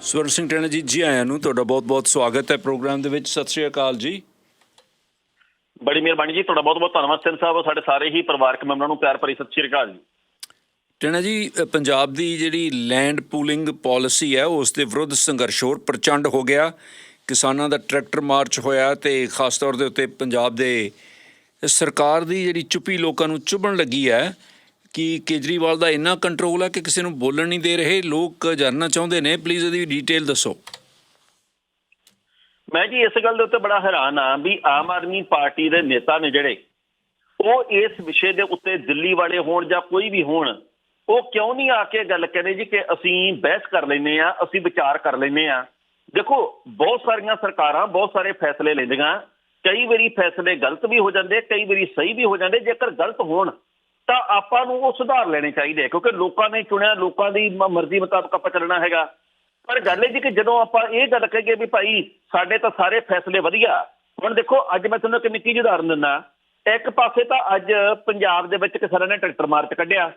ਸਵਰਨ ਸਿੰਘ ਟੈਣਾ ਜੀ ਜੀ ਆਇਆਂ ਨੂੰ ਤੁਹਾਡਾ ਬਹੁਤ-ਬਹੁਤ ਸਵਾਗਤ ਹੈ ਪ੍ਰੋਗਰਾਮ ਦੇ ਵਿੱਚ। ਸਤਿ ਸ਼੍ਰੀ ਅਕਾਲ ਜੀ। ਬੜੀ ਮਿਹਰਬਾਨੀ ਜੀ ਤੁਹਾਡਾ ਬਹੁਤ ਬਹੁਤ ਧੰਨਵਾਦ। ਸਿੰਘ ਸਾਹਿਬ ਸਾਡੇ ਸਾਰੇ ਹੀ ਪਰਿਵਾਰਕ ਮੈਂਬਰਾਂ ਨੂੰ ਪਿਆਰ ਭਰੀ ਸਤਿ ਸ਼੍ਰੀ ਅਕਾਲ ਜੀ। ਟੈਣਾ ਜੀ ਪੰਜਾਬ ਦੀ ਜਿਹੜੀ ਲੈਂਡ ਪੂਲਿੰਗ ਪਾਲਿਸੀ ਹੈ ਉਸ ਦੇ ਵਿਰੁੱਧ ਸੰਘਰਸ਼ ਹੋਰ ਪ੍ਰਚੰਡ ਹੋ ਗਿਆ। ਕਿਸਾਨਾਂ ਦਾ ਟਰੈਕਟਰ ਮਾਰਚ ਹੋਇਆ ਤੇ ਖਾਸ ਤੌਰ ਦੇ ਉੱਤੇ ਪੰਜਾਬ ਦੇ ਸਰਕਾਰ ਦੀ ਜਿਹੜੀ ਚੁੱਪੀ ਲੋਕਾਂ ਨੂੰ ਚੁਭਣ ਲੱਗੀ ਹੈ ਕਿ ਕੇਜਰੀਵਾਲ ਦਾ ਇੰਨਾ ਕੰਟਰੋਲ ਹੈ ਕਿ ਕਿਸੇ ਨੂੰ ਬੋਲਣ ਨਹੀਂ ਦੇ ਰਹੇ, ਲੋਕ ਜਾਣਨਾ ਚਾਹੁੰਦੇ ਨੇ। ਪਲੀਜ਼ ਇਹਦੀ ਡਿਟੇਲ ਦੱਸੋ। ਮੈਂ ਜੀ ਇਸ ਗੱਲ ਦੇ ਉੱਤੇ ਬੜਾ ਹੈਰਾਨ ਆ ਵੀ ਆਮ ਆਦਮੀ ਪਾਰਟੀ ਦੇ ਨੇਤਾ ਨੇ ਜਿਹੜੇ, ਉਹ ਇਸ ਵਿਸ਼ੇ ਦੇ ਉੱਤੇ ਦਿੱਲੀ ਵਾਲੇ ਹੋਣ ਜਾਂ ਕੋਈ ਵੀ ਹੋਣ, ਉਹ ਕਿਉਂ ਨਹੀਂ ਆ ਕੇ ਗੱਲ ਕਹਿੰਦੇ ਜੀ ਕਿ ਅਸੀਂ ਬਹਿਸ ਕਰ ਲੈਨੇ ਆ ਅਸੀਂ ਵਿਚਾਰ ਕਰ ਲੈਨੇ ਆ ਦੇਖੋ, ਬਹੁਤ ਸਾਰੀਆਂ ਸਰਕਾਰਾਂ ਬਹੁਤ ਸਾਰੇ ਫੈਸਲੇ ਲੈਂਦੀਆਂ, ਕਈ ਵਾਰੀ ਫੈਸਲੇ ਗਲਤ ਵੀ ਹੋ ਜਾਂਦੇ, ਕਈ ਵਾਰੀ ਸਹੀ ਵੀ ਹੋ ਜਾਂਦੇ, ਜੇਕਰ ਗਲਤ ਹੋਣ ਤਾਂ ਆਪਾਂ ਨੂੰ ਉਹ ਸੁਧਾਰ ਲੈਣੇ ਚਾਹੀਦੇ ਆ, ਕਿਉਂਕਿ ਲੋਕਾਂ ਨੇ ਚੁਣਿਆ, ਲੋਕਾਂ ਦੀ ਮਰਜ਼ੀ ਮੁਤਾਬਕ ਆਪਾਂ ਚੱਲਣਾ ਹੈਗਾ। ਪਰ ਗੱਲ ਇਹ ਜੀ ਕਿ ਜਦੋਂ ਆਪਾਂ ਇਹ ਗੱਲ ਕਹੀਏ ਵੀ ਭਾਈ ਸਾਡੇ ਤਾਂ ਸਾਰੇ ਫੈਸਲੇ ਵਧੀਆ, ਹੁਣ ਦੇਖੋ ਅੱਜ ਮੈਂ ਤੁਹਾਨੂੰ ਇੱਕ ਨਿੱਕੀ ਉਦਾਹਰਨ ਦਿੰਦਾ। ਇੱਕ ਪਾਸੇ ਤਾਂ ਅੱਜ ਪੰਜਾਬ ਦੇ ਵਿੱਚ ਕਿਸਾਨਾਂ ਨੇ ਟਰੈਕਟਰ ਮਾਰਚ ਕੱਢਿਆ।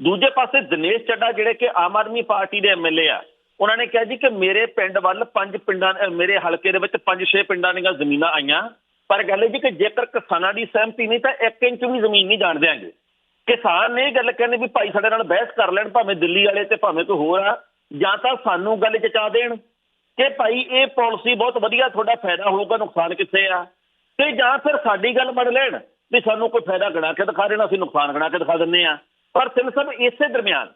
ਦੂਜੇ ਪਾਸੇ ਦਿਨੇਸ਼ ਚੱਡਾ ਜਿਹੜੇ ਕਿ ਆਮ ਆਦਮੀ ਪਾਰਟੀ ਦੇ ਐਮਐਲਏ ਆ, ਉਹਨਾਂ ਨੇ ਕਿਹਾ ਜੀ ਕਿ ਮੇਰੇ ਪਿੰਡ ਵੱਲ ਪੰਜ ਪਿੰਡਾਂ ਮੇਰੇ ਹਲਕੇ ਦੇ ਵਿੱਚ ਪੰਜ ਛੇ ਪਿੰਡਾਂ ਦੀਆਂ ਜ਼ਮੀਨਾਂ ਆਈਆਂ। ਪਰ ਗੱਲ ਇਹ ਜੀ ਕਿ ਜੇਕਰ ਕਿਸਾਨਾਂ ਦੀ ਸਹਿਮਤੀ ਨਹੀਂ, ਤਾਂ 1 ਇੰਚ ਵੀ ਜ਼ਮੀਨ ਨਹੀਂ ਜਾਣ ਦਿਆਂਗੇ। ਕਿਸਾਨ ਨੇ ਇਹ ਗੱਲ ਕਹਿੰਦੇ ਵੀ ਭਾਈ ਸਾਡੇ ਨਾਲ ਬਹਿਸ ਕਰ ਲੈਣ, ਭਾਵੇਂ ਦਿੱਲੀ ਵਾਲੇ ਤੇ ਭਾਵੇਂ ਕੋਈ ਹੋਰ ਆ, ਜਾਂ ਤਾਂ ਸਾਨੂੰ ਗੱਲ ਜਚਾ ਦੇਣ ਕਿ ਭਾਈ ਇਹ ਪਾਲਿਸੀ ਬਹੁਤ ਵਧੀਆ, ਤੁਹਾਡਾ ਫਾਇਦਾ ਹੋਊਗਾ, ਨੁਕਸਾਨ ਕਿੱਥੇ ਆ? ਤੇ ਜਾਂ ਫਿਰ ਸਾਡੀ ਗੱਲ ਮੰਨ ਲੈਣ ਵੀ ਸਾਨੂੰ ਕੋਈ ਫਾਇਦਾ ਗਣਾ ਕੇ ਦਿਖਾ ਦੇਣਾ, ਅਸੀਂ ਨੁਕਸਾਨ ਗਣਾ ਕੇ ਦਿਖਾ ਦਿੰਨੇ ਆ ਪਰ ਸਿੰਘ ਸਾਹਿਬ ਇਸੇ ਦਰਮਿਆਨ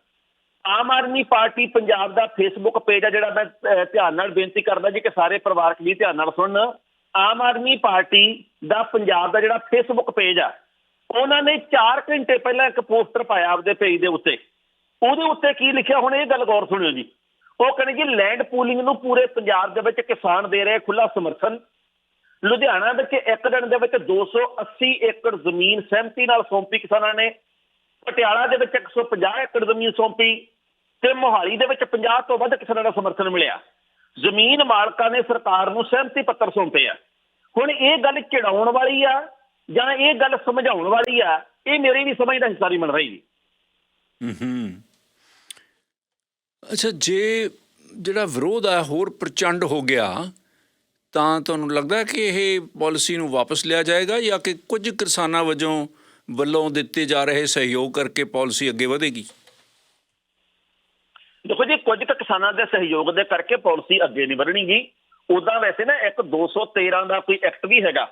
ਆਮ ਆਦਮੀ ਪਾਰਟੀ ਪੰਜਾਬ ਦਾ ਫੇਸਬੁੱਕ ਪੇਜ ਆ ਜਿਹੜਾ ਮੈਂ ਧਿਆਨ ਨਾਲ ਬੇਨਤੀ ਕਰਦਾ ਜੀ ਕਿ ਸਾਰੇ ਪਰਿਵਾਰਕ ਵੀ ਧਿਆਨ ਨਾਲ ਸੁਣਨ। ਆਮ ਆਦਮੀ ਪਾਰਟੀ ਦਾ ਪੰਜਾਬ ਦਾ ਜਿਹੜਾ ਫੇਸਬੁੱਕ ਪੇਜ ਆ, ਉਹਨਾਂ ਨੇ 4 ਘੰਟੇ ਪਹਿਲਾਂ ਇੱਕ ਪੋਸਟਰ ਪਾਇਆ ਆਪਦੇ ਪੇਜ ਦੇ ਉੱਤੇ। ਉਹਦੇ ਉੱਤੇ ਕੀ ਲਿਖਿਆ ਹੁਣ ਇਹ ਗੱਲ ਗੌਰ ਸੁਣਿਓ ਜੀ। ਉਹ ਕਹਿੰਦੇ ਜੀ ਲੈਂਡ ਪੂਲਿੰਗ ਨੂੰ ਪੂਰੇ ਪੰਜਾਬ ਦੇ ਵਿੱਚ ਕਿਸਾਨ ਦੇ ਰਹੇ ਖੁੱਲਾ ਸਮਰਥਨ। ਲੁਧਿਆਣਾ ਵਿੱਚ ਇੱਕ ਦਿਨ ਦੇ ਵਿੱਚ 280 ਏਕੜ ਜ਼ਮੀਨ ਸਹਿਮਤੀ ਨਾਲ ਸੌਂਪੀ ਕਿਸਾਨਾਂ ਨੇ। ਪਟਿਆਲਾ ਦੇ ਵਿੱਚ 150 ਏਕੜ ਜ਼ਮੀਨ ਸੌਂਪੀ ਤੇ ਮੋਹਾਲੀ ਦੇ ਵਿੱਚ 50 ਤੋਂ ਵੱਧ ਕਿਸਾਨਾਂ ਦਾ ਸਮਰਥਨ ਮਿਲਿਆ। ਜ਼ਮੀਨ ਮਾਲਕਾਂ ਨੇ ਸਰਕਾਰ ਨੂੰ ਸਹਿਮਤੀ ਪੱਤਰ ਸੌਂਪੇ ਆ। ਹੁਣ ਇਹ ਗੱਲ ਚਿੜਾਉਣ ਵਾਲੀ ਆ ਜਾਂ ਇਹ ਗੱਲ ਸਮਝਾਉਣ ਵਾਲੀ ਆ, ਇਹ ਮੇਰੀ ਵੀ ਸਮਝ ਦਾ ਹਿੱਸਾ ਨਹੀਂ ਬਣ ਰਹੀ। ਹੂੰ ਅੱਛਾ, ਜੇ ਜਿਹੜਾ ਵਿਰੋਧ ਆ ਹੋਰ ਪ੍ਰਚੰਡ ਹੋ ਗਿਆ, ਤਾਂ ਤੁਹਾਨੂੰ ਲੱਗਦਾ ਕਿ ਇਹ ਪਾਲਿਸੀ ਨੂੰ ਵਾਪਸ ਲਿਆ ਜਾਏਗਾ ਜਾਂ ਕਿ ਕੁਝ ਕਿਸਾਨਾਂ ਵਜੋਂ ਵੱਲੋਂ ਦਿੱਤੇ ਜਾ ਰਹੇ ਸਹਿਯੋਗ ਕਰਕੇ ਪਾਲਿਸੀ ਅੱਗੇ ਵਧੇਗੀ? ਕੁਝ ਕੁ ਕਿਸਾਨਾਂ ਦੇ ਸਹਿਯੋਗ ਦੇ ਕਰਕੇ ਪਾਲਿਸੀ ਅੱਗੇ ਨਹੀਂ ਵਧਣੀਗੀ। ਉਦਾਂ ਵੈਸੇ ਨਾ ਇੱਕ 213 ਦਾ ਕੋਈ ਐਕਟ ਵੀ ਹੈਗਾ।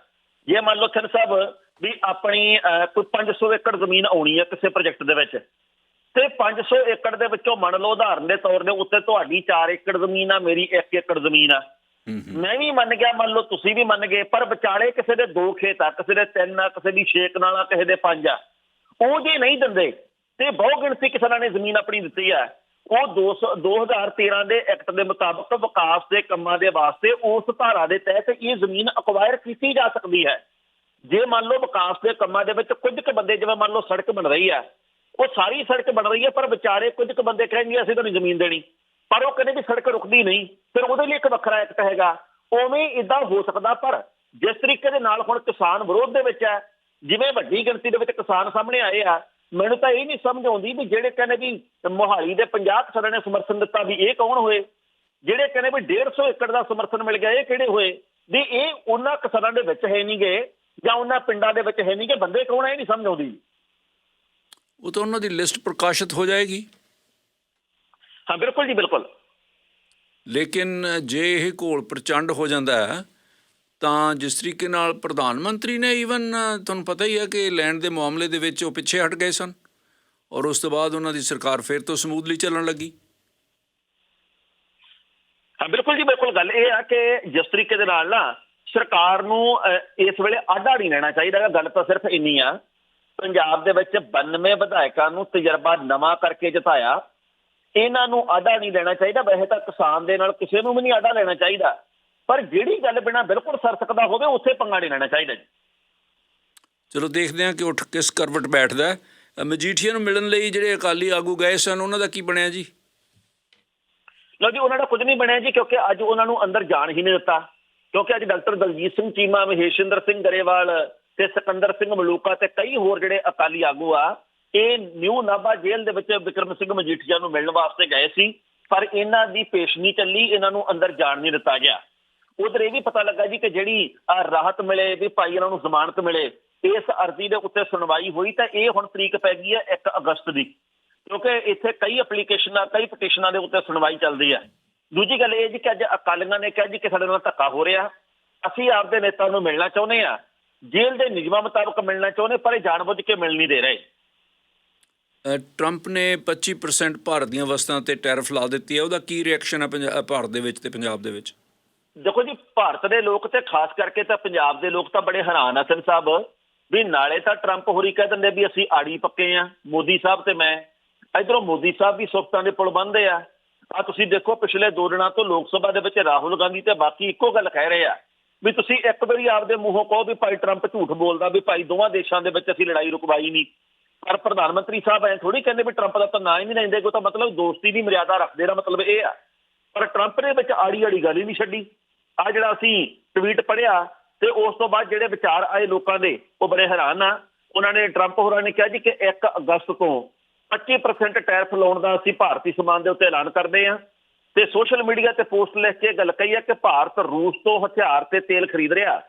ਜੇ ਮੰਨ ਲਓ ਥਨ ਸਾਹਿਬ ਵੀ ਆਪਣੀ ਕੋਈ 500 ਏਕੜ ਜ਼ਮੀਨ ਆਉਣੀ ਹੈ ਕਿਸੇ ਪ੍ਰੋਜੈਕਟ ਦੇ ਵਿੱਚ ਤੇ 500 ਏਕੜ ਦੇ ਵਿੱਚੋਂ ਮੰਨ ਲਓ ਉਦਾਹਰਨ ਦੇ ਤੌਰ ਦੇ ਉੱਤੇ ਤੁਹਾਡੀ 4 ਏਕੜ ਜ਼ਮੀਨ ਆ ਮੇਰੀ 1 ਏਕੜ ਜ਼ਮੀਨ ਆ। ਮੈਂ ਵੀ ਮੰਨ ਗਿਆ ਮੰਨ ਲਓ ਤੁਸੀਂ ਵੀ ਮੰਨ ਗਏ ਪਰ ਵਿਚਾਲੇ ਕਿਸੇ ਦੇ ਦੋ ਖੇਤ ਆ ਕਿਸੇ ਦੇ ਤਿੰਨ ਆ ਕਿਸੇ ਦੀ ਛੇ ਕਨਾਲਾਂ ਕਿਸੇ ਦੇ ਪੰਜ ਆ। ਉਹ ਜੇ ਨਹੀਂ ਦਿੰਦੇ ਤੇ ਬਹੁ ਗਿਣਤੀ ਕਿਸਾਨਾਂ ਨੇ ਜ਼ਮੀਨ ਆਪਣੀ ਦਿੱਤੀ ਆ। ਉਹ 200 2013 ਦੇ ਐਕਟ ਦੇ ਮੁਤਾਬਕ ਵਿਕਾਸ ਦੇ ਕੰਮਾਂ ਦੇ ਵਾਸਤੇ ਉਸ ਧਾਰਾ ਦੇ ਤਹਿਤ ਇਹ ਜ਼ਮੀਨ ਅਕਵਾਇਰ ਕੀਤੀ ਜਾ ਸਕਦੀ ਹੈ। ਜੇ ਮੰਨ ਲਓ ਵਿਕਾਸ ਦੇ ਕੰਮਾਂ ਦੇ ਵਿੱਚ ਕੁਝ ਕੁ ਬੰਦੇ, ਜਿਵੇਂ ਮੰਨ ਲਓ ਸੜਕ ਬਣ ਰਹੀ ਹੈ, ਉਹ ਸਾਰੀ ਸੜਕ ਬਣ ਰਹੀ ਹੈ, ਪਰ ਵਿਚਾਰੇ ਕੁਝ ਕੁ ਬੰਦੇ ਕਹਿੰਦੇ ਅਸੀਂ ਤੁਹਾਨੂੰ ਜ਼ਮੀਨ ਦੇਣੀ। ਪਰ ਉਹ ਕਹਿੰਦੇ ਵੀ ਸੜਕ ਰੁਕਦੀ ਨਹੀਂ, ਫਿਰ ਉਹਦੇ ਲਈ ਇੱਕ ਵੱਖਰਾ ਐਕਟ ਹੈਗਾ। ਉਵੇਂ ਇਦਾਂ ਹੋ ਸਕਦਾ, ਪਰ ਜਿਸ ਤਰੀਕੇ ਦੇ ਨਾਲ ਹੁਣ ਕਿਸਾਨ ਵਿਰੋਧ ਦੇ ਵਿੱਚ ਹੈ, ਜਿਵੇਂ ਵੱਡੀ ਗਿਣਤੀ ਦੇ ਵਿੱਚ ਕਿਸਾਨ ਸਾਹਮਣੇ ਆਏ ਆ ਮੈਨੂੰ ਤਾਂ ਇਹ ਨਹੀਂ ਸਮਝ ਆਉਂਦੀ ਵੀ ਜਿਹੜੇ ਕਹਿੰਦੇ ਵੀ ਮੋਹਾਲੀ ਦੇ 50 ਕਿਸਾਨਾਂ ਨੇ ਸਮਰਥਨ ਦਿੱਤਾ ਵੀ ਇਹ ਕੌਣ ਹੋਏ? ਜਿਹੜੇ ਕਹਿੰਦੇ ਵੀ 150 ਏਕੜ ਦਾ ਸਮਰਥਨ ਮਿਲ ਗਿਆ ਇਹ ਕਿਹੜੇ ਹੋਏ? ਵੀ ਇਹ ਉਹਨਾਂ ਕਿਸਾਨਾਂ ਦੇ ਵਿੱਚ ਹੈ ਨਹੀਂਗੇ ਜਾਂ ਉਹਨਾਂ ਪਿੰਡਾਂ ਦੇ ਵਿੱਚ ਹੈ ਨਹੀਂਗੇ ਬੰਦੇ ਕੌਣ ਆ ਇਹ ਨਹੀਂ ਸਮਝ ਆਉਂਦੀ। ਉਹ ਤਾਂ ਉਹਨਾਂ ਦੀ ਲਿਸਟ ਪ੍ਰਕਾਸ਼ਿਤ ਹੋ ਜਾਏਗੀ। ਹਾਂ ਬਿਲਕੁਲ ਜੀ ਬਿਲਕੁਲ। ਲੇਕਿਨ ਜੇ ਇਹ ਘੋਲ ਪ੍ਰਚੰਡ ਹੋ ਜਾਂਦਾ ਹੈ ਤਾਂ ਜਿਸ ਤਰੀਕੇ ਨਾਲ ਪ੍ਰਧਾਨ ਮੰਤਰੀ ਨੇ ਈਵਨ ਤੁਹਾਨੂੰ ਪਤਾ ਹੀ ਹੈ ਕਿ ਲੈਂਡ ਦੇ ਮਾਮਲੇ ਦੇ ਵਿੱਚ ਉਹ ਪਿੱਛੇ ਹਟ ਗਏ ਸਨ ਔਰ ਉਸ ਤੋਂ ਬਾਅਦ ਉਹਨਾਂ ਦੀ ਸਰਕਾਰ ਫਿਰ ਤੋਂ ਸਮੂਥਲੀ ਚੱਲਣ ਲੱਗੀ। ਹਾਂ, ਬਿਲਕੁਲ ਜੀ, ਬਿਲਕੁਲ ਗੱਲ ਇਹ ਆ ਕਿ ਜਿਸ ਤਰੀਕੇ ਦੇ ਨਾਲ ਨਾ ਸਰਕਾਰ ਨੂੰ ਇਸ ਵੇਲੇ ਆਡਾ ਨਹੀਂ ਲੈਣਾ ਚਾਹੀਦਾ ਗਾ। ਗੱਲ ਤਾਂ ਸਿਰਫ ਇੰਨੀ ਆ। ਪੰਜਾਬ ਦੇ ਵਿੱਚ 92 ਵਿਧਾਇਕਾਂ ਨੂੰ ਤਜਰਬਾ ਨਵਾਂ ਕਰਕੇ ਜਿਤਾਇਆ। ਇਹਨਾਂ ਨੂੰ ਆਡਾ ਨਹੀਂ ਲੈਣਾ ਚਾਹੀਦਾ, ਵੈਸੇ ਤਾਂ ਕਿਸਾਨ ਦੇ ਨਾਲ ਕਿਸੇ ਨੂੰ ਵੀ ਨਹੀਂ ਆਡਾ ਲੈਣਾ ਚਾਹੀਦਾ। ਪਰ ਜਿਹੜੀ ਗੱਲ ਬਿਨਾ ਬਿਲਕੁਲ ਸਰ ਸਕਦਾ ਹੋਵੇ ਉੱਥੇ ਪੰਗਾ ਨਹੀਂ ਲੈਣਾ ਚਾਹੀਦਾ ਜੀ। ਚਲੋ ਦੇਖਦੇ ਹਾਂ ਕਿ ਉੱਠ ਕਿਸ ਕਰਵਟ ਬੈਠਦਾ ਹੈ। ਮਜੀਠੀਆ ਨੂੰ ਮਿਲਣ ਲਈ ਜਿਹੜੇ ਅਕਾਲੀ ਆਗੂ ਗਏ ਸਨ ਉਹਨਾਂ ਦਾ ਕੀ ਬਣਿਆ ਜੀ? ਲਓ ਜੀ ਉਹਨਾਂ ਦਾ ਕੁਝ ਨਹੀਂ ਬਣਿਆ ਜੀ ਕਿਉਂਕਿ ਅੱਜ ਉਹਨਾਂ ਨੂੰ ਅੰਦਰ ਜਾਣ ਹੀ ਨਹੀਂ ਦਿੱਤਾ। ਕਿਉਂਕਿ ਅੱਜ ਡਾਕਟਰ ਦਲਜੀਤ ਸਿੰਘ ਚੀਮਾ ਮਹੇਸ਼ਿੰਦਰ ਸਿੰਘ ਗਰੇਵਾਲ ਤੇ ਸਿਕੰਦਰ ਸਿੰਘ ਮਲੂਕਾ ਤੇ ਕਈ ਹੋਰ ਜਿਹੜੇ ਅਕਾਲੀ ਆਗੂ ਆ ਇਹ ਨਿਊ ਨਾਭਾ ਜੇਲ੍ਹ ਦੇ ਵਿੱਚ ਵਿਕਰਮ ਸਿੰਘ ਮਜੀਠੀਆ ਨੂੰ ਮਿਲਣ ਵਾਸਤੇ ਗਏ ਸੀ ਪਰ ਇਹਨਾਂ ਦੀ ਪੇਸ਼ਨੀ ਚੱਲੀ ਇਹਨਾਂ ਨੂੰ ਅੰਦਰ ਜਾਣ ਨਹੀਂ ਦਿੱਤਾ ਗਿਆ। ਉਧਰ ਇਹ ਵੀ ਪਤਾ ਲੱਗਾ ਜੀ ਕਿ ਜਿਹੜੀ ਰਾਹਤ ਮਿਲੇ, ਵੀ ਭਾਈ ਇਹਨਾਂ ਨੂੰ ਜ਼ਮਾਨਤ ਮਿਲੇ, ਇਸ ਅਰਜ਼ੀ ਦੇ ਉੱਤੇ ਸੁਣਵਾਈ ਹੋਈ ਤਾਂ ਇਹ ਹੁਣ ਤਰੀਕ ਪੈ ਗਈ ਹੈ 1 ਅਗਸਤ ਦੀ। ਕਿਉਂਕਿ ਇੱਥੇ ਕਈ ਐਪਲੀਕੇਸ਼ਨਾਂ ਕਈ ਪਟੀਸ਼ਨਾਂ ਦੇ ਉੱਤੇ ਸੁਣਵਾਈ ਚੱਲਦੀ ਹੈ। ਦੂਜੀ ਗੱਲ ਇਹ ਜੀ ਕਿ ਅੱਜ ਅਕਾਲੀਆਂ ਨੇ ਕਿਹਾ ਜੀ ਕਿ ਸਾਡੇ ਨਾਲ ਧੱਕਾ ਹੋ ਰਿਹਾ। ਅਸੀਂ ਆਪਦੇ ਨੇਤਾ ਨੂੰ ਮਿਲਣਾ ਚਾਹੁੰਦੇ ਆ ਜੇਲ੍ਹ ਦੇ ਨਿਯਮਾਂ ਮੁਤਾਬਕ ਮਿਲਣਾ ਚਾਹੁੰਦੇ, ਪਰ ਇਹ ਜਾਣਬੁੱਝ ਕੇ ਮਿਲ ਨਹੀਂ ਦੇ ਰਹੇ। ਟਰੰਪ ਨੇ 25% ਭਾਰਤ ਦੀਆਂ ਵਸਤਾਂ ਤੇ ਟੈਰਿਫ ਲਾ ਦਿੱਤੀ ਹੈ। ਉਹਦਾ ਕੀ ਰਿਐਕਸ਼ਨ ਹੈ ਪੰਜਾ- ਭਾਰਤ ਦੇ ਵਿੱਚ ਤੇ ਪੰਜਾਬ ਦੇ ਵਿੱਚ? ਦੇਖੋ ਜੀ, ਭਾਰਤ ਦੇ ਲੋਕ ਤੇ ਖਾਸ ਕਰਕੇ ਤਾਂ ਪੰਜਾਬ ਦੇ ਲੋਕ ਤਾਂ ਬੜੇ ਹੈਰਾਨ ਆ, ਸਿੰਘ ਸਾਹਿਬ, ਵੀ ਨਾਲੇ ਤਾਂ ਟਰੰਪ ਹੋਰੀ ਕਹਿ ਦਿੰਦੇ ਵੀ ਅਸੀਂ ਆੜੀ ਪੱਕੇ ਆ, ਮੋਦੀ ਸਾਹਿਬ ਤੇ ਮੈਂ। ਇਧਰੋਂ ਮੋਦੀ ਸਾਹਿਬ ਵੀ ਸੁਖਤਾਂ ਦੇ ਪੁਲ ਬੰਦੇ ਆ। ਆ ਤੁਸੀਂ ਦੇਖੋ, ਪਿਛਲੇ ਦੋ ਦਿਨਾਂ ਤੋਂ ਲੋਕ ਸਭਾ ਦੇ ਵਿੱਚ ਰਾਹੁਲ ਗਾਂਧੀ ਤੇ ਬਾਕੀ ਇੱਕੋ ਗੱਲ ਕਹਿ ਰਹੇ ਆ, ਵੀ ਤੁਸੀਂ ਇੱਕ ਵਾਰੀ ਆਪਦੇ ਮੂੰਹੋਂ ਕਹੋ ਵੀ ਭਾਈ ਟਰੰਪ ਝੂਠ ਬੋਲਦਾ ਵੀ ਭਾਈ ਦੋਵਾਂ ਦੇਸ਼ਾਂ ਦੇ ਵਿੱਚ ਅਸੀਂ ਲੜਾਈ ਰੁਕਵਾਈ ਨਹੀਂ। ਪਰ ਪ੍ਰਧਾਨ ਮੰਤਰੀ ਸਾਹਿਬ ਐ ਥੋੜੀ ਕਹਿੰਦੇ ਵੀ ਟਰੰਪ ਦਾ ਤਾਂ ਨਾਂ ਹੀ ਨਹੀਂ ਲੈਂਦੇ, ਕੋਈ ਤਾਂ ਮਤਲਬ ਦੋਸਤੀ ਦੀ ਮਰਿਆਦਾ ਰੱਖਦੇ ਦਾ ਮਤਲਬ ਇਹ ਆ। ਪਰ ਟਰੰਪ ਨੇ ਵਿੱਚ ਆੜੀ ਆੜੀ ਗੱਲ ਹੀ ਨਹੀਂ ਛੱਡੀ। ਆ ਜਿਹੜਾ ਅਸੀਂ ਟਵੀਟ ਪੜਿਆ ਤੇ ਉਸ ਤੋਂ ਬਾਅਦ ਜਿਹੜੇ ਵਿਚਾਰ ਆਏ ਲੋਕਾਂ ਦੇ, ਉਹ ਬੜੇ ਹੈਰਾਨ ਆ। ਉਹਨਾਂ ਨੇ ਟਰੰਪ ਹੋਰਾਂ ਨੇ ਕਿਹਾ ਜੀ ਕਿ 1 ਅਗਸਤ ਤੋਂ 25% ਟੈਰਿਫ ਲਾਉਣ ਦਾ ਅਸੀਂ ਭਾਰਤੀ ਸਮਾਨ ਦੇ ਉੱਤੇ ਐਲਾਨ ਕਰਦੇ ਆ ਤੇ ਸੋਸ਼ਲ ਮੀਡੀਆ ਤੇ ਪੋਸਟ ਲਿਖ ਕੇ ਗੱਲ ਕਹੀ ਆ ਕਿ ਭਾਰਤ ਰੂਸ ਤੋਂ ਹਥਿਆਰ ਤੇ ਤੇਲ ਖਰੀਦ ਰਿਹਾ।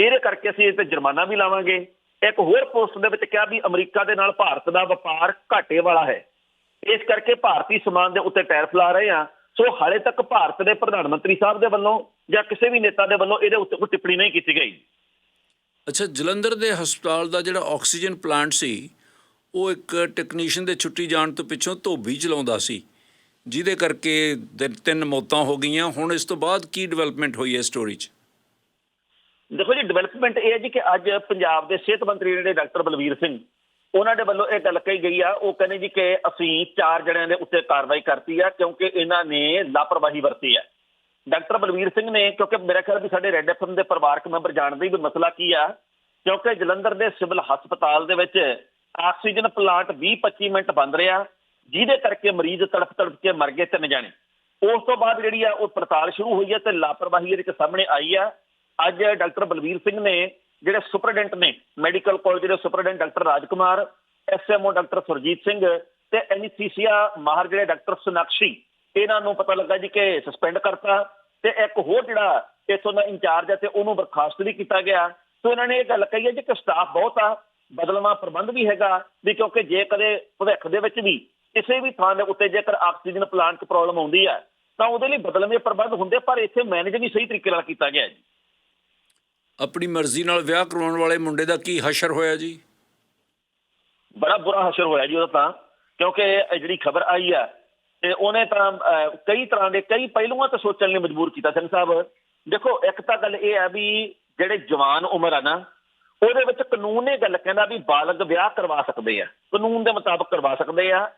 ਇਹਦੇ ਕਰਕੇ ਅਸੀਂ ਇਹ ਤੇ ਜੁਰਮਾਨਾ ਵੀ ਲਾਵਾਂਗੇ। ਇੱਕ ਹੋਰ ਪੋਸਟ ਦੇ ਵਿੱਚ ਕਿਹਾ ਵੀ ਅਮਰੀਕਾ ਦੇ ਨਾਲ ਭਾਰਤ ਦਾ ਵਪਾਰ ਘਾਟੇ ਵਾਲਾ ਹੈ। ਇਸ ਕਰਕੇ ਭਾਰਤੀ ਸਮਾਨ ਦੇ ਉੱਤੇ ਟੈਰਿਫ ਲਾ ਰਹੇ ਆ ਸੋ ਹਾਲੇ ਤੱਕ ਭਾਰਤ ਦੇ ਪ੍ਰਧਾਨ ਮੰਤਰੀ ਸਾਹਿਬ ਦੇ ਵੱਲੋਂ ਜਾਂ ਕਿਸੇ ਵੀ ਨੇਤਾ ਦੇ ਵੱਲੋਂ ਇਹਦੇ ਉੱਤੇ ਕੋਈ ਟਿੱਪਣੀ ਨਹੀਂ ਕੀਤੀ ਗਈ। ਅੱਛਾ ਜਲੰਧਰ ਦੇ ਹਸਪਤਾਲ ਦਾ ਜਿਹੜਾ ਆਕਸੀਜਨ ਪਲਾਂਟ ਸੀ ਉਹ ਇੱਕ ਟੈਕਨੀਸ਼ੀਅਨ ਦੇ ਛੁੱਟੀ ਜਾਣ ਤੋਂ ਪਿੱਛੋਂ ਧੋਬੀ ਚਲਾਉਂਦਾ ਸੀ ਜਿਹਦੇ ਕਰਕੇ ਤਿੰਨ- ਮੌਤਾਂ ਹੋ ਗਈਆਂ। ਹੁਣ ਇਸ ਤੋਂ ਬਾਅਦ ਕੀ ਡਿਵੈਲਪਮੈਂਟ ਹੋਈ ਹੈ ਸਟੋਰੀ 'ਚ? ਦੇਖੋ ਜੀ ਡਿਵੈਲਪਮੈਂਟ ਇਹ ਹੈ ਜੀ ਕਿ ਅੱਜ ਪੰਜਾਬ ਦੇ ਸਿਹਤ ਮੰਤਰੀ ਜਿਹੜੇ ਡਾਕਟਰ ਬਲਵੀਰ ਸਿੰਘ ਉਹਨਾਂ ਦੇ ਵੱਲੋਂ ਇਹ ਗੱਲ ਕਹੀ ਗਈ ਆ ਉਹ ਕਹਿੰਦੇ ਜੀ ਕਿ ਅਸੀਂ ਚਾਰ ਜਣਿਆਂ ਦੇ ਉੱਤੇ ਕਾਰਵਾਈ ਕਰਤੀ ਆ ਕਿਉਂਕਿ ਇਹਨਾਂ ਨੇ ਲਾਪਰਵਾਹੀ ਵਰਤੀ ਹੈ ਡਾਕਟਰ ਬਲਵੀਰ ਸਿੰਘ ਨੇ, ਕਿਉਂਕਿ ਮੇਰਾ ਖਿਆਲ ਵੀ ਸਾਡੇ ਰੈੱਡ ਐਫਐਮ ਦੇ ਪਰਿਵਾਰਕ ਮੈਂਬਰ ਜਾਣਦੇ ਵੀ ਮਸਲਾ ਕੀ ਆ, ਕਿਉਂਕਿ ਜਲੰਧਰ ਦੇ ਸਿਵਲ ਹਸਪਤਾਲ ਦੇ ਵਿੱਚ ਆਕਸੀਜਨ ਪਲਾਂਟ 20-25 ਮਿੰਟ ਬੰਦ ਰਿਹਾ, ਜਿਹਦੇ ਕਰਕੇ ਮਰੀਜ਼ ਤੜਫ ਤੜਫ ਕੇ ਮਰ ਗਏ ਤਿੰਨ ਜਾਣੇ। ਉਸ ਤੋਂ ਬਾਅਦ ਜਿਹੜੀ ਆ ਉਹ ਪੜਤਾਲ ਸ਼ੁਰੂ ਹੋਈ ਹੈ ਤੇ ਲਾਪਰਵਾਹੀ ਇਹਦੇ ਵਿੱਚ ਸਾਹਮਣੇ ਆਈ ਆ। ਅੱਜ ਡਾਕਟਰ ਬਲਵੀਰ ਸਿੰਘ ਨੇ ਜਿਹੜੇ ਸੁਪਰਡੈਂਟ ਨੇ, ਮੈਡੀਕਲ ਕਾਲਜ ਦੇ superintendent doctor Rajkumar SMO doctor Surjit Singh ਤੇ ਐਨਸੀਸੀਆ ਮਾਹਰ ਜਿਹੜੇ ਡਾਕਟਰ ਸੁਨਾਕਸ਼ੀ ਇਹਨਾਂ ਨੂੰ ਪਤਾ ਲੱਗਾ ਜੀ ਕਿ ਸਸਪੈਂਡ ਕਰਤਾ ਤੇ ਇੱਕ ਹੋਰ ਜਿਹੜਾ ਇੱਥੋਂ ਦਾ ਇੰਚਾਰਜ ਹੈ ਤੇ ਉਹਨੂੰ ਬਰਖਾਸਤ ਵੀ ਕੀਤਾ ਗਿਆ। ਸੋ ਇਹਨਾਂ ਨੇ ਇਹ ਗੱਲ ਕਹੀ ਹੈ ਜੀ ਕਿ ਸਟਾਫ ਬਹੁਤ ਆ ਬਦਲਵਾਂ ਪ੍ਰਬੰਧ ਵੀ ਹੈਗਾ ਵੀ ਕਿਉਂਕਿ ਜੇ ਕਦੇ ਭਵਿੱਖ ਦੇ ਵਿੱਚ ਵੀ ਕਿਸੇ ਵੀ ਥਾਂ ਦੇ ਉੱਤੇ ਜੇਕਰ ਆਕਸੀਜਨ ਪਲਾਂਟ 'ਚ ਪ੍ਰੋਬਲਮ ਆਉਂਦੀ ਹੈ ਤਾਂ ਉਹਦੇ ਲਈ ਬਦਲਵੇਂ ਪ੍ਰਬੰਧ ਹੁੰਦੇ ਪਰ ਇੱਥੇ ਮੈਨੇਜ ਨਹੀਂ ਸਹੀ ਤਰੀਕੇ ਨਾਲ ਕੀਤਾ ਗਿਆ ਜੀ। ਆਪਣੀ ਮਰਜ਼ੀ ਨਾਲ ਵਿਆਹ ਕਰਵਾਉਣ ਵਾਲੇ ਮੁੰਡੇ ਦਾ ਕੀ ਹਸ਼ਰ ਹੋਇਆ ਜੀ? ਬੜਾ ਬੁਰਾ ਹਸ਼ਰ ਹੋਇਆ ਜੀ ਉਹਦਾ ਤਾਂ ਕਿਉਂਕਿ ਜਿਹੜੀ ਖਬਰ ਆਈ ਆ ਤੇ ਉਹਨੇ ਤਾਂ ਕਈ ਤਰ੍ਹਾਂ ਦੇ, ਕਈ ਪਹਿਲੂਆਂ ਤੇ ਸੋਚਣ ਲਈ ਮਜਬੂਰ ਕੀਤਾ ਸਿੰਘ ਸਾਹਿਬ। ਦੇਖੋ, ਇੱਕ ਤਾਂ ਗੱਲ ਇਹ ਆ ਵੀ ਜਿਹੜੇ ਜਵਾਨ ਉਮਰ ਆ ਨਾ, ਉਹਦੇ ਵਿੱਚ ਕਾਨੂੰਨ ਇਹ ਗੱਲ ਕਹਿੰਦਾ ਵੀ ਬਾਲਗ ਵਿਆਹ ਕਰਵਾ ਸਕਦੇ ਆ। ਕਾਨੂੰਨ ਦੇ ਮੁਤਾਬਕ ਕਰਵਾ ਸਕਦੇ ਆ।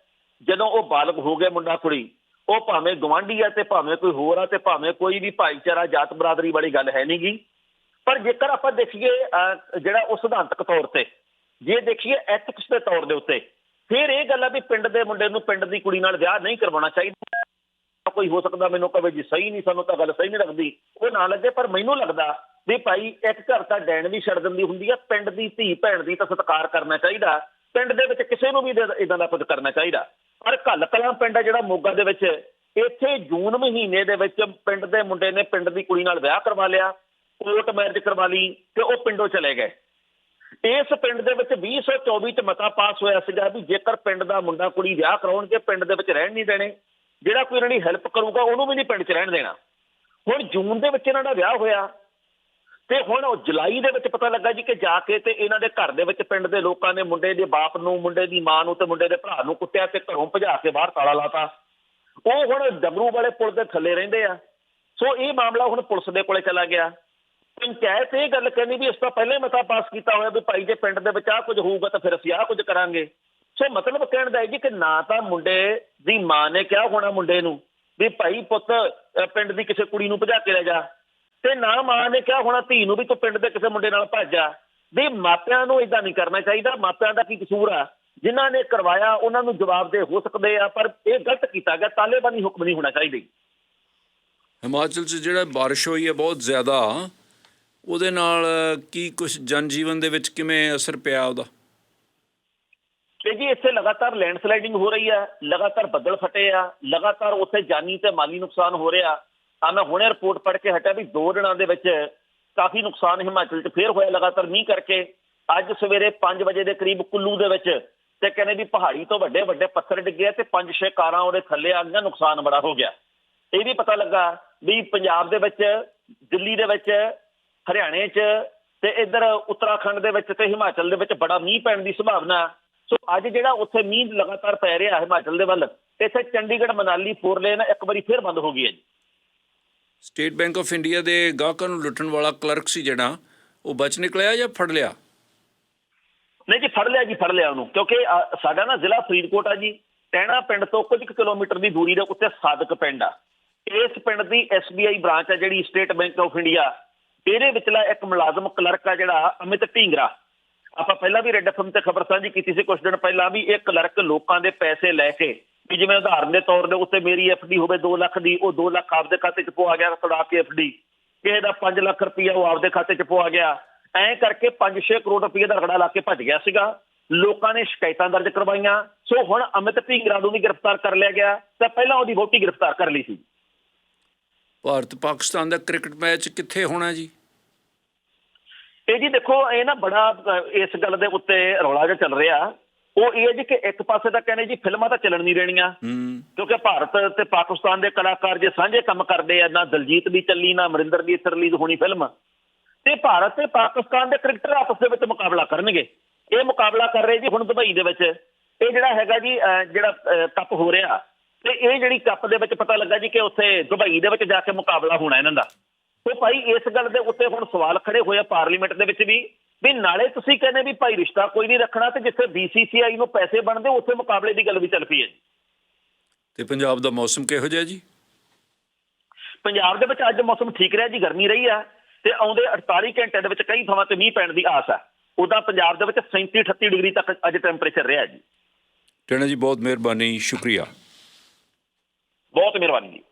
ਜਦੋਂ ਉਹ ਬਾਲਗ ਹੋ ਗਏ ਮੁੰਡਾ, ਕੁੜੀ, ਉਹ ਭਾਵੇਂ ਗਵਾਂਢੀ ਆ ਤੇ ਭਾਵੇਂ ਕੋਈ ਹੋਰ ਆ ਤੇ ਭਾਵੇਂ ਕੋਈ ਵੀ ਭਾਈਚਾਰਾ, ਜਾਤ ਬਰਾਦਰੀ ਵਾਲੀ ਗੱਲ ਹੈ ਨਹੀਂਗੀ ਪਰ ਜੇਕਰ ਆਪਾਂ ਦੇਖੀਏ ਜਿਹੜਾ ਉਹ ਸਿਧਾਂਤਕ ਤੌਰ ਤੇ, ਜੇ ਦੇਖੀਏ ਐਥਿਕਸ ਦੇ ਤੌਰ ਦੇ ਉੱਤੇ ਫਿਰ ਇਹ ਗੱਲ ਆ ਵੀ ਪਿੰਡ ਦੇ ਮੁੰਡੇ ਨੂੰ ਪਿੰਡ ਦੀ ਕੁੜੀ ਨਾਲ ਵਿਆਹ ਨਹੀਂ ਕਰਵਾਉਣਾ ਚਾਹੀਦਾ। ਕੋਈ ਹੋ ਸਕਦਾ ਮੈਨੂੰ ਕਹੇ ਜੀ ਸਹੀ ਨਹੀਂ, ਸਾਨੂੰ ਤਾਂ ਗੱਲ ਸਹੀ ਨਹੀਂ ਲੱਗਦੀ। ਉਹ ਨਾ ਲੱਗੇ, ਪਰ ਮੈਨੂੰ ਲੱਗਦਾ ਵੀ ਭਾਈ ਇੱਕ ਘਰ ਤਾਂ ਡੈਣ ਵੀ ਛੱਡ ਦਿੰਦੀ ਹੁੰਦੀ ਆ, ਪਿੰਡ ਦੀ ਧੀ ਭੈਣ ਦੀ ਤਾਂ ਸਤਿਕਾਰ ਕਰਨਾ ਚਾਹੀਦਾ। ਪਿੰਡ ਦੇ ਵਿੱਚ ਕਿਸੇ ਨੂੰ ਵੀ ਇਦਾਂ ਦਾ ਕੁਝ ਕਰਨਾ ਚਾਹੀਦਾ। ਪਰ ਘੱਲ ਕਲਾਂ ਪਿੰਡ ਆ ਜਿਹੜਾ ਮੋਗਾ ਦੇ ਵਿੱਚ, ਇੱਥੇ ਜੂਨ ਮਹੀਨੇ ਦੇ ਵਿੱਚ ਪਿੰਡ ਦੇ ਮੁੰਡੇ ਨੇ ਪਿੰਡ ਦੀ ਕੁੜੀ ਨਾਲ ਵਿਆਹ ਕਰਵਾ ਲਿਆ, ਕੋਰਟ ਮੈਰਿਜ ਕਰਵਾ ਲਈ ਤੇ ਉਹ ਪਿੰਡੋਂ ਚਲੇ ਗਏ। ਇਸ ਪਿੰਡ ਦੇ ਵਿੱਚ 2024 ਚ ਮਤਾ ਪਾਸ ਹੋਇਆ ਸੀਗਾ ਵੀ ਜੇਕਰ ਪਿੰਡ ਦਾ ਮੁੰਡਾ ਕੁੜੀ ਵਿਆਹ ਕਰਾਉਣਗੇ, ਪਿੰਡ ਦੇ ਵਿੱਚ ਰਹਿਣ ਨਹੀਂ ਦੇਣੇ, ਜਿਹੜਾ ਕੋਈ ਇਹਨਾਂ ਦੀ ਹੈਲਪ ਕਰੂਗਾ, ਉਹਨੂੰ ਵੀ ਨਹੀਂ ਪਿੰਡ 'ਚ ਰਹਿਣ ਦੇਣਾ। ਹੁਣ ਜੂਨ ਦੇ ਵਿੱਚ ਇਹਨਾਂ ਦਾ ਵਿਆਹ ਹੋਇਆ ਤੇ ਹੁਣ ਉਹ ਜੁਲਾਈ ਦੇ ਵਿੱਚ ਪਤਾ ਲੱਗਾ ਜੀ ਕਿ ਜਾ ਕੇ ਤੇ ਇਹਨਾਂ ਦੇ ਘਰ ਦੇ ਵਿੱਚ ਪਿੰਡ ਦੇ ਲੋਕਾਂ ਨੇ ਮੁੰਡੇ ਦੇ ਬਾਪ ਨੂੰ, ਮੁੰਡੇ ਦੀ ਮਾਂ ਨੂੰ ਤੇ ਮੁੰਡੇ ਦੇ ਭਰਾ ਨੂੰ ਕੁੱਟਿਆ ਤੇ ਘਰੋਂ ਭਜਾ ਕੇ ਬਾਹਰ ਤਾਲਾ ਲਾਤਾ। ਉਹ ਹੁਣ ਡਬਰੂ ਵਾਲੇ ਪੁਲ ਦੇ ਥੱਲੇ ਰਹਿੰਦੇ ਆ। ਸੋ ਇਹ ਮਾਮਲਾ ਹੁਣ ਪੁਲਿਸ ਦੇ ਕੋਲੇ ਚਲਾ ਗਿਆ। ਪੰਚਾਇਤ ਇਹ ਗੱਲ ਕਹਿੰਦੀ ਵੀ ਇਸ ਤੋਂ ਪਹਿਲਾਂ ਮਤਾ ਪਾਸ ਕੀਤਾ ਹੋਇਆ ਵੀ ਭਾਈ ਜੇ ਪਿੰਡ ਦੇ ਵਿੱਚ ਆ ਕੁਝ ਹੋਊਗਾ ਤਾਂ ਫਿਰ ਅਸੀਂ ਆ ਕੁਝ ਕਰਾਂਗੇ। ਸੋ ਮਤਲਬ ਕਹਿਣ ਦਾ ਹੈ ਜੀ ਕਿ ਨਾ ਤਾਂ ਮੁੰਡੇ ਦੀ ਮਾਂ ਨੇ ਕਿਹਾ ਹੋਣਾ ਮੁੰਡੇ ਨੂੰ ਵੀ ਭਾਈ ਪੁੱਤ ਪਿੰਡ ਦੀ ਕਿਸੇ ਕੁੜੀ ਨੂੰ ਭਜਾ ਕੇ ਲੈ ਜਾ। ਤੇ ਨਾ ਮਾਂ ਨੇ ਕਿਹਾ ਹੋਣਾ ਧੀ ਨੂੰ ਵੀ ਤੂੰ ਪਿੰਡ ਦੇ ਕਿਸੇ ਮੁੰਡੇ ਨਾਲ ਭੱਜ ਜਾ। ਵੀ ਮਾਪਿਆਂ ਨੂੰ ਇਦਾਂ ਨਹੀਂ ਕਰਨਾ ਚਾਹੀਦਾ, ਮਾਪਿਆਂ ਦਾ ਕੀ ਕਸੂਰ ਆ? ਜਿਨ੍ਹਾਂ ਨੇ ਕਰਵਾਇਆ, ਉਹਨਾਂ ਨੂੰ ਜਵਾਬਦੇਹ ਹੋ ਸਕਦੇ ਆ, ਪਰ ਇਹ ਗਲਤ ਕੀਤਾ ਗਿਆ ਤਾਲੇਬਾਨੀ ਹੁਕਮ ਨਹੀਂ ਹੋਣਾ ਚਾਹੀਦਾ। ਹਿਮਾਚਲ 'ਚ ਜਿਹੜਾ ਬਾਰਿਸ਼ ਹੋਈ ਹੈ, ਬਹੁਤ ਜ਼ਿਆਦਾ ਉਹਦੇ ਨਾਲ ਕੀ ਕੁਝ ਜਨਜੀਵਨ ਦੇ ਵਿੱਚ ਕਿਵੇਂ ਅਸਰ ਪਿਆ ਉਹਦਾ? ਤੇ ਜੀ ਇੱਥੇ ਲਗਾਤਾਰ ਲੈਂਡਸਲਾਈਡਿੰਗ ਹੋ ਰਹੀ ਹੈ ਲਗਾਤਾਰ ਬੱਦਲ ਫਟੇ ਆ, ਲਗਾਤਾਰ ਉੱਥੇ ਜਾਨੀ ਤੇ ਮਾਲੀ ਨੁਕਸਾਨ ਹੋ ਰਿਹਾ। ਆ ਮੈਂ ਹੁਣੇ ਰਿਪੋਰਟ ਪੜ੍ਹ ਕੇ ਹਟਿਆ ਵੀ ਦੋ ਦਿਨਾਂ ਦੇ ਵਿੱਚ ਕਾਫੀ ਨੁਕਸਾਨ ਹਿਮਾਚਲ 'ਚ ਫੇਰ ਹੋਇਆ ਲਗਾਤਾਰ ਮੀਂਹ ਕਰਕੇ। ਅੱਜ ਸਵੇਰੇ 5 ਵਜੇ ਦੇ ਕਰੀਬ ਕੁੱਲੂ ਦੇ ਵਿੱਚ ਤੇ ਕਹਿੰਦੇ ਵੀ ਪਹਾੜੀ ਤੋਂ ਵੱਡੇ ਵੱਡੇ ਪੱਥਰ ਡਿੱਗੇ ਤੇ ਪੰਜ ਛੇ ਕਾਰਾਂ ਉਹਦੇ ਥੱਲੇ ਆ ਗਈਆਂ, ਨੁਕਸਾਨ ਬੜਾ ਹੋ ਗਿਆ। ਇਹ ਵੀ ਪਤਾ ਲੱਗਾ ਵੀ ਪੰਜਾਬ ਦੇ ਵਿੱਚ, ਦਿੱਲੀ ਦੇ ਵਿੱਚ ਹਰਿਆਣੇ 'ਚ ਤੇ ਇੱਧਰ ਉੱਤਰਾਖੰਡ ਦੇ ਵਿੱਚ ਤੇ ਹਿਮਾਚਲ ਦੇ ਵਿੱਚ ਬੜਾ ਮੀਂਹ ਪੈਣ ਦੀ ਸੰਭਾਵਨਾ। ਸੋ ਅੱਜ ਜਿਹੜਾ ਉੱਥੇ ਮੀਂਹ ਲਗਾਤਾਰ ਪੈ ਰਿਹਾ ਹਿਮਾਚਲ ਦੇ ਵੱਲ ਇੱਥੇ ਚੰਡੀਗੜ੍ਹ ਮਨਾਲੀ ਫੋਰ ਲੇਨ ਇੱਕ ਵਾਰੀ ਫੇਰ ਬੰਦ ਹੋ ਗਈ ਹੈ ਜੀ। ਸਟੇਟ ਬੈਂਕ ਆਫ ਇੰਡੀਆ ਦੇ ਗਾਹਕਾਂ ਨੂੰ ਲੁੱਟਣ ਵਾਲਾ ਕਲਰਕ ਸੀ ਜਿਹੜਾ ਉਹ ਬਚ ਨਿਕਲਿਆ ਜਾਂ ਫੜ ਲਿਆ? ਨਹੀਂ ਜੀ ਫੜ ਲਿਆ ਜੀ ਫੜ ਲਿਆ ਉਹਨੂੰ ਕਿਉਂਕਿ ਸਾਡਾ ਨਾ ਜ਼ਿਲ੍ਹਾ ਫਰੀਦਕੋਟ ਆ ਜੀ ਟਹਿਣਾ ਪਿੰਡ ਤੋਂ ਕੁਝ ਕਿਲੋਮੀਟਰ ਦੀ ਦੂਰੀ ਦੇ ਉੱਤੇ ਸਾਦਕ ਪਿੰਡ ਆ। ਇਸ ਪਿੰਡ ਦੀ SBI ਬ੍ਰਾਂਚ ਆ ਜਿਹੜੀ ਸਟੇਟ ਬੈਂਕ ਆਫ ਇੰਡੀਆ ਇਹਦੇ ਵਿਚਲਾ ਇੱਕ ਮੁਲਾਜ਼ਮ ਕਲਰਕ ਆ ਜਿਹੜਾ, ਅਮਿਤ ਢੀਂਗਰਾ। ਆਪਾਂ ਪਹਿਲਾਂ ਵੀ ਰੈੱਡ ਐਫਐਮ ਤੇ ਖਬਰ ਸਾਂਝੀ ਕੀਤੀ ਸੀ ਕੁਝ ਦਿਨ ਪਹਿਲਾਂ ਵੀ ਇਹ ਕਲਰਕ ਲੋਕਾਂ ਦੇ ਪੈਸੇ ਲੈ ਕੇ, ਵੀ ਜਿਵੇਂ ਉਦਾਹਰਨ ਦੇ ਤੌਰ ਦੇ ਉੱਤੇ ਮੇਰੀ ਐਫਡੀ ਹੋਵੇ 2 ਲੱਖ ਦੀ, ਉਹ 2 ਲੱਖ ਆਪਦੇ ਖਾਤੇ 'ਚ ਪਵਾ ਗਿਆ ਤੜਾ ਕੇ ਐਫਡੀ ਕਿਸੇ ਦਾ 5 ਲੱਖ ਰੁਪਈਆ ਉਹ ਆਪਦੇ ਖਾਤੇ 'ਚ ਪਵਾ ਗਿਆ। ਐਂ ਕਰਕੇ 5-6 ਕਰੋੜ ਰੁਪਏ ਦਾ ਰਗੜਾ ਲਾ ਕੇ ਭੱਜ ਗਿਆ ਸੀਗਾ। ਲੋਕਾਂ ਨੇ ਸ਼ਿਕਾਇਤਾਂ ਦਰਜ ਕਰਵਾਈਆਂ। ਸੋ ਹੁਣ ਅਮਿਤ ਢੀਂਗਰਾ ਨੂੰ ਵੀ ਗ੍ਰਿਫਤਾਰ ਕਰ ਲਿਆ ਗਿਆ। ਤਾਂ ਪਹਿਲਾਂ ਉਹਦੀ ਵੋਟੀ ਗ੍ਰਿਫਤਾਰ ਕਰ ਲਈ ਸੀ। ਭਾਰਤ ਪਾਕਿਸਤਾਨ ਦਾ ਕ੍ਰਿਕਟ ਮੈਚ ਕਿੱਥੇ ਹੋਣਾ ਜੀ? ਇਹ ਜੀ ਦੇਖੋ ਇਹ ਨਾ ਬੜਾ ਇਸ ਗੱਲ ਦੇ ਉੱਤੇ ਰੌਲਾ ਜਿਹਾ ਚੱਲ ਰਿਹਾ। ਉਹ ਇਹ ਜੀ ਕਿ ਇੱਕ ਪਾਸੇ ਤਾਂ ਕਹਿੰਦੇ ਜੀ ਫਿਲਮਾਂ ਤਾਂ ਚੱਲਣ ਨਹੀਂ ਰਹਿਣੀਆਂ ਕਿਉਂਕਿ ਭਾਰਤ ਤੇ ਪਾਕਿਸਤਾਨ ਦੇ ਕਲਾਕਾਰ ਜੇ ਸਾਂਝੇ ਕੰਮ ਕਰਦੇ ਆ ਨਾ ਦਲਜੀਤ ਦੀ ਚੱਲੀ ਨਾ ਅਮਰਿੰਦਰ ਦੀ ਇੱਥੇ ਰਿਲੀਜ਼ ਹੋਣੀ ਫਿਲਮ ਤੇ ਭਾਰਤ ਤੇ ਪਾਕਿਸਤਾਨ ਦੇ ਕ੍ਰਿਕਟਰ ਆਪਸ ਦੇ ਵਿੱਚ ਮੁਕਾਬਲਾ ਕਰਨਗੇ। ਇਹ ਮੁਕਾਬਲਾ ਕਰ ਰਹੇ ਜੀ ਹੁਣ ਦੁਬਈ ਦੇ ਵਿੱਚ। ਇਹ ਜਿਹੜਾ ਹੈਗਾ ਜੀ ਜਿਹੜਾ ਕੱਪ ਹੋ ਰਿਹਾ ਤੇ ਇਹ ਜਿਹੜੀ ਕੱਪ ਦੇ ਵਿੱਚ ਪਤਾ ਲੱਗਾ ਜੀ ਕਿ ਉੱਥੇ ਦੁਬਈ ਦੇ ਵਿੱਚ ਜਾ ਕੇ ਮੁਕਾਬਲਾ ਹੋਣਾ ਇਹਨਾਂ ਦਾ। ਤੇ ਭਾਈ ਇਸ ਗੱਲ ਦੇ ਉੱਤੇ ਹੁਣ ਸਵਾਲ ਖੜੇ ਹੋਏ ਆ ਪਾਰਲੀਮੈਂਟ ਦੇ ਵਿੱਚ ਵੀ ਵੀ ਨਾਲੇ ਤੁਸੀਂ ਕਹਿੰਦੇ ਵੀ ਭਾਈ ਰਿਸ਼ਤਾ ਕੋਈ ਨਹੀਂ ਰੱਖਣਾ ਤੇ ਜਿੱਥੇ BCCI ਨੂੰ ਪੈਸੇ ਬਣਦੇ ਉੱਥੇ ਮੁਕਾਬਲੇ ਦੀ ਗੱਲ ਵੀ ਚੱਲ ਪਈ ਹੈ ਜੀ। ਤੇ ਪੰਜਾਬ ਦਾ ਮੌਸਮ ਕਿਹੋ ਜਿਹਾ ਜੀ? ਪੰਜਾਬ ਦੇ ਵਿੱਚ ਅੱਜ ਮੌਸਮ ਠੀਕ ਰਿਹਾ ਜੀ ਗਰਮੀ ਰਹੀ ਆ ਤੇ ਆਉਂਦੇ 48 ਘੰਟੇ ਦੇ ਵਿੱਚ ਕਈ ਥਾਵਾਂ ਤੇ ਮੀਂਹ ਪੈਣ ਦੀ ਆਸ ਆ। ਉਦਾਂ ਪੰਜਾਬ ਦੇ ਵਿੱਚ 37 38 ਡਿਗਰੀ ਤੱਕ ਅੱਜ ਟੈਂਪਰੇਚਰ ਰਿਹਾ ਜੀ। ਟੈਣਾ ਜੀ ਬਹੁਤ ਮਿਹਰਬਾਨੀ ਸ਼ੁਕਰੀਆ। ਬਹੁਤ ਮਿਹਰਬਾਨੀ ਜੀ